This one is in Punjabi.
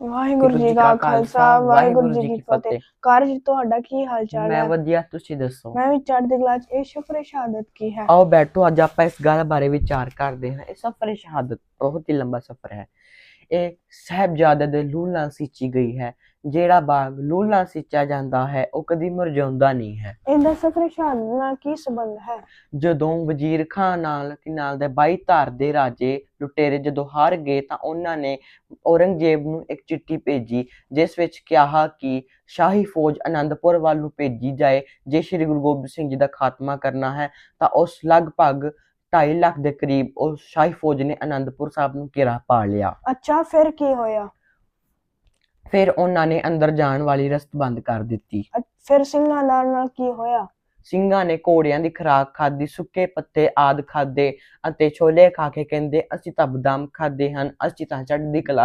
ਵਾਹਿਗੁਰੂ ਜੀ ਕਾ ਖਾਲਸਾ ਵਾਹਿਗੁਰੂ ਜੀ ਕੀ ਫਤਿਹ। ਕਾਰਜ ਤੁਹਾਡਾ ਕੀ ਹਾਲ ਚਾਲ ਮੈਂ ਹੈ? ਵਧੀਆ ਤੁਸੀਂ ਦੱਸੋ? ਮੈਂ ਵੀ ਚੜ੍ਹਦੀ ਕਲਾ ਚ ਇਹ ਸ਼ਫਰ ਸ਼ਹਾਦਤ ਕੀ ਹੈ? ਆਓ ਬੈਠੋ ਅੱਜ ਆਪਾਂ ਇਸ ਗੱਲ ਬਾਰੇ ਵਿਚਾਰ ਕਰਦੇ ਹਾਂ। ਇਹ ਸਫ਼ਰ ਸ਼ਹਾਦਤ ਬਹੁਤ ਹੀ ਲੰਬਾ ਸਫ਼ਰ ਹੈ। ਇਹ ਸਾਹਿਬਜ਼ਾਦੇ ਦੇ ਲੂਲਾਂ ਸੀਚੀ ਗਈ ਹੈ। ਜਿਹੜਾ ਬਾਗ ਲੂਲਾਂ ਸੀਚਿਆ ਜਾਂਦਾ ਹੈ ਉਹ ਕਦੀ ਮੁਰਝਾਉਂਦਾ ਨਹੀਂ ਹੈ। ਇਹਦਾ ਸਫਰ ਸ਼ਹਾਦਤ ਨਾਲ ਕੀ ਸੰਬੰਧ ਹੈ? ਜਦੋਂ ਵਜ਼ੀਰ ਖਾਨ ਨਾਲ ਤੇ ਨਾਲ ਦੇ 22 ਧਾਰ ਦੇ ਰਾਜੇ ਲੁਟੇਰੇ ਜਦੋਂ ਹਾਰ ਗਏ ਤਾਂ ਉਹਨਾਂ ਨੇ ਔਰੰਗਜ਼ੇਬ ਨੂੰ ਇੱਕ ਚਿੱਠੀ ਭੇਜੀ ਜਿਸ ਵਿੱਚ ਕਿਹਾ ਕਿ ਸ਼ਾਹੀ ਫੌਜ ਆਨੰਦਪੁਰ ਵੱਲ ਨੂੰ ਭੇਜੀ ਜਾਏ ਜੇ ਸ੍ਰੀ ਗੁਰੂ ਗੋਬਿੰਦ ਸਿੰਘ ਜੀ ਦਾ ਖਾਤਮਾ ਕਰਨਾ ਹੈ ਤਾਂ ਉਸ ਲਗਭਗ 2.5 ਲੱਖ ਦੇ ਕਰੀਬ ਉਸ ਸ਼ਾਹੀ ਫੌਜ ਨੇ ਆਨੰਦਪੁਰ ਸਾਹਿਬ ਨੂੰ ਘੇਰਾ ਪਾ ਲਿਆ। ਅੱਛਾ ਫਿਰ ਕੀ ਹੋਇਆ? ਫਿਰ ਉਹਨਾਂ ਨੇ ਅੰਦਰ ਜਾਣ ਵਾਲੀ ਰਸਤ ਬੰਦ ਕਰ ਦਿੱਤੀ। ਅ- ਫਿਰ ਸਿੰਘਾਂ ਨਾਲ ਨਾਲ ਕੀ ਹੋਇਆ? ਸਿੰਘਾਂ ਨੇ ਘੋੜਿਆਂ ਦੀ ਖੁਰਾਕ ਖਾਧੀ ਸੁੱਕੇ ਪੱਤੇ ਆਦ ਖਾਦੇ ਅਤੇ ਛੋਲੇ ਖਾ ਕੇ ਕਹਿੰਦੇ ਅਸੀਂ ਤਾਂ ਬਦਾਮ ਖਾਦੇ ਹਨ ਅਸੀਂ ਤਾਂ ਚੜ੍ਹਦੀ ਕਲਾ